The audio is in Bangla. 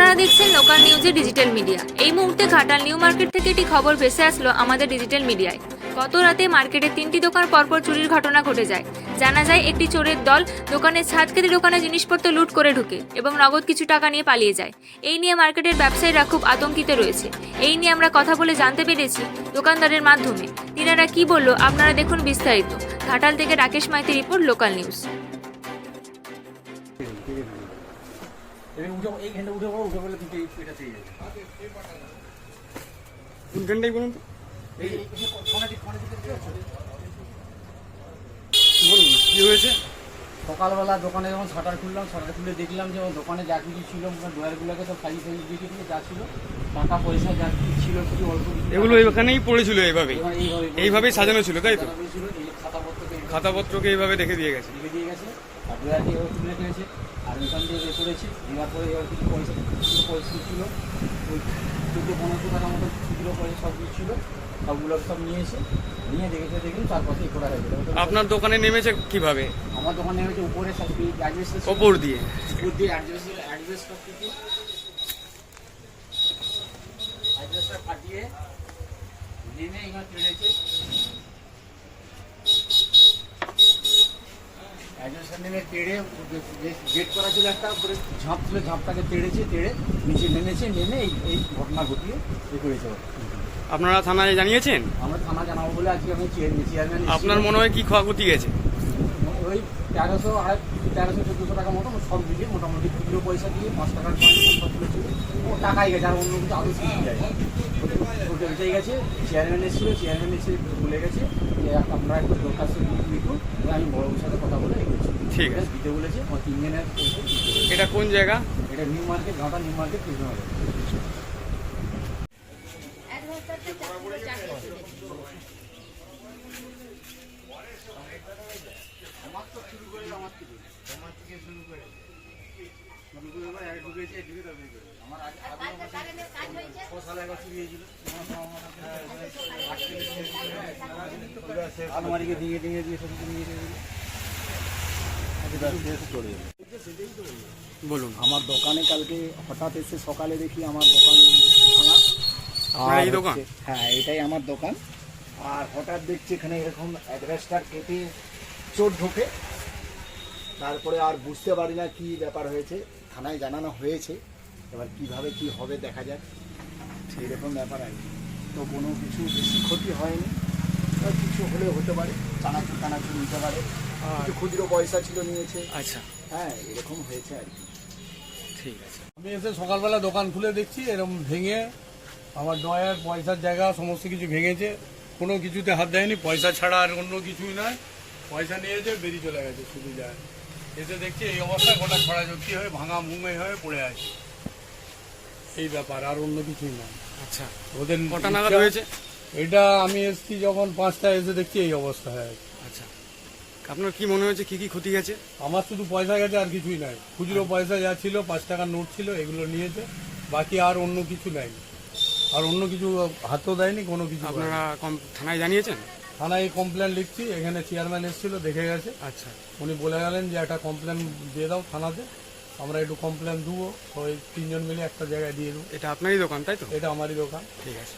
আপনারা দেখছেন লোকাল নিউজে ডিজিটাল মিডিয়া এই মুহূর্তে ঘাটাল নিউ মার্কেট থেকে একটি খবর ভেসে আসলো আমাদের ডিজিটাল মিডিয়ায় গত রাতে মার্কেটে তিনটি দোকান পরপর চুরির ঘটনা ঘটে যায়। জানা যায়, একটি চোরের দল দোকানের ছাদ কেটে দোকানে জিনিসপত্র লুট করে ঢুকে এবং নগদ কিছু টাকা নিয়ে পালিয়ে যায়। এই নিয়ে মার্কেটের ব্যবসায়ীরা খুব আতঙ্কিত রয়েছে। এই নিয়ে আমরা কথা বলে জানতে পেরেছি দোকানদারের মাধ্যমে। তিনারা কি বলল, আপনারা দেখুন বিস্তারিত। ঘাটাল থেকে Rakesh Maiti report local news এবার উঠে উঠে পড়ো উঠে পড়লে তুমি এই এটা পেয়ে যাবে। কোনখানটাই বলুন তো? এই এই? বলুন কি হয়েছে? সকালবেলা দোকানে যখন শাটার খুললাম শাটার খুলে দেখলাম যে দোকানে যা কিছু ছিল মোটা ড্রয়ারগুলোকে সব সাইজ সাইজ দিয়ে দিয়েছিল যা ছিল টাকা পয়সা যা কিছু ছিল কিছু অল্প এগুলো এখানেই পড়েছিল এইভাবেই এইভাবে এইভাবেই সাজানো ছিল তাই তো? এই খাতাপত্রকে এইভাবে রেখে দিয়ে গেছে। দিয়ে গেছে। আর ড্রয়ারকে এভাবে তুলে রেখেছে আর এখান দিয়ে এ করেছে দেওয়ার পরে এবার কিছু পয়সা কিছু পয়সা ছিল। ওই চোদ্দ পনেরোশো টাকার মতো খুচরো পয়সা সব কিছু ছিল সবগুলো সব নিয়ে এসে নিয়ে দেখেছে দেখুন তারপরে এ করা হয়েছিল আপনার দোকানে নেমেছে কীভাবে? আমার দোকানে হচ্ছে উপরে সব অ্যাড্রেস ওপর দিয়ে? উপর দিয়ে অ্যাড্রেস অ্যাড্রেস সব কিছু অ্যাড্রেসটা পাঠিয়ে নেমে এখানে চলেছে অ্যাড্রেসটা নেমে তেড়ে গেট করা ছিল একটা উপরে ঝাঁপ তুলে ঝাঁপটাকে তেড়েছে তেড়ে নিচে নেমেছে নেমে এই এই ঘটনা ঘটিয়ে এ করেছে। আপনারা থানায় জানিয়েছেন? আমরা থানা জানাব বলে আজকে আমি চেয়ারম্যান আপনার মনে হয় কি ক্ষয়ক্ষতি গেছে? ওই তেরোশো আড়াই তেরোশো চোদ্দোশো টাকা মতো সব মিলিয়ে মোটামুটি খুচরো পয়সা দিয়ে পাঁচ টাকার সব তুলেছিল ও টাকাই গেছে আর অন্য কিছু আদৌ কিছু যায় না। গেছে চেয়ারম্যান এসেছিল চেয়ারম্যান এসে বলে গেছে যে আপনারা একটু দরখাস্ত লিখুন আমি বড়োর সাথে কথা বলে এগোচ্ছি ঠিক আছে। দিতে বলেছে আমার তিনজনের এটা কোন জায়গা? এটা নিউ মার্কেট ঘাটা নিউ মার্কেট কৃষ্ণনগর। আমার তো শুরু করে আমার থেকে আমার থেকে শুরু করে। আমার চুরি হয়েছিল। আলমারিকে দিয়ে সব নিয়ে বলুন। আমার দোকানে কালকে হঠাৎ এসে সকালে দেখি আমার দোকান ভাঙা। এই দোকান? হ্যাঁ এটাই আমার দোকান। আর হঠাৎ দেখছি এখানে এরকম অ্যাডভেস্টার কেটে চোর ঢোকে। তারপরে আর বুঝতে পারি না কি ব্যাপার হয়েছে। থানায় জানানো হয়েছে। এবার কীভাবে কি হবে দেখা যাক। এরকম ব্যাপার আর কি। তো কোনো কিছু বেশি ক্ষতি হয়নি। আর কিছু হলেও হতে পারে। চানাচুর টানাচুর নিতে পারে। কিছু খুচরো পয়সা ছিল নিয়েছে। আচ্ছা। হ্যাঁ এরকম হয়েছে আর কি। ঠিক আছে। আমি এসে সকালবেলা দোকান খুলে দেখছি এরকম ভেঙে আমার ডয়ার পয়সার জায়গা সমস্ত কিছু ভেঙেছে। কোনো কিছুতে হাত দেয়নি পয়সা ছাড়া আর অন্য কিছুই নয়। পয়সা নিয়েছে বেরিয়ে চলে গেছে শুধু যায় এসে দেখছি এই অবস্থায় গোটা ছড়া জর্তি হয়ে ভাঙা মুঙে হয়ে পড়ে আছে। এই ব্যাপার আর অন্য কিছুই নয়। আচ্ছা। ওদের কটা নাগাদ হয়েছে? এটা আমি এসছি যখন পাঁচটা এসে দেখছি এই অবস্থা হয়ে আছে। আচ্ছা। আপনার কি মনে হয়েছে কি কি ক্ষতি গেছে আমার শুধু পয়সা গেছে আর কিছুই নাই। খুচরো পয়সা যা ছিল পাঁচ টাকার নোট ছিল এগুলো নিয়েছে। বাকি আর অন্য কিছু নাই। আর অন্য কিছু হাতও দেয়নি কোনো কিছু আপনারা থানায় জানিয়েছেন? থানায় এই কমপ্লেন লিখছি এখানে চেয়ারম্যান এসেছিল দেখে গেছে। আচ্ছা। উনি বলে গেলেন যে একটা কমপ্লেন দিয়ে দাও থানাতে আমরা একটু কমপ্লেন দেবো ওই তিনজন মিলে একটা জায়গায় দিয়ে দেবো। এটা আপনারই দোকান তাই তো? এটা আমারই দোকান। ঠিক আছে।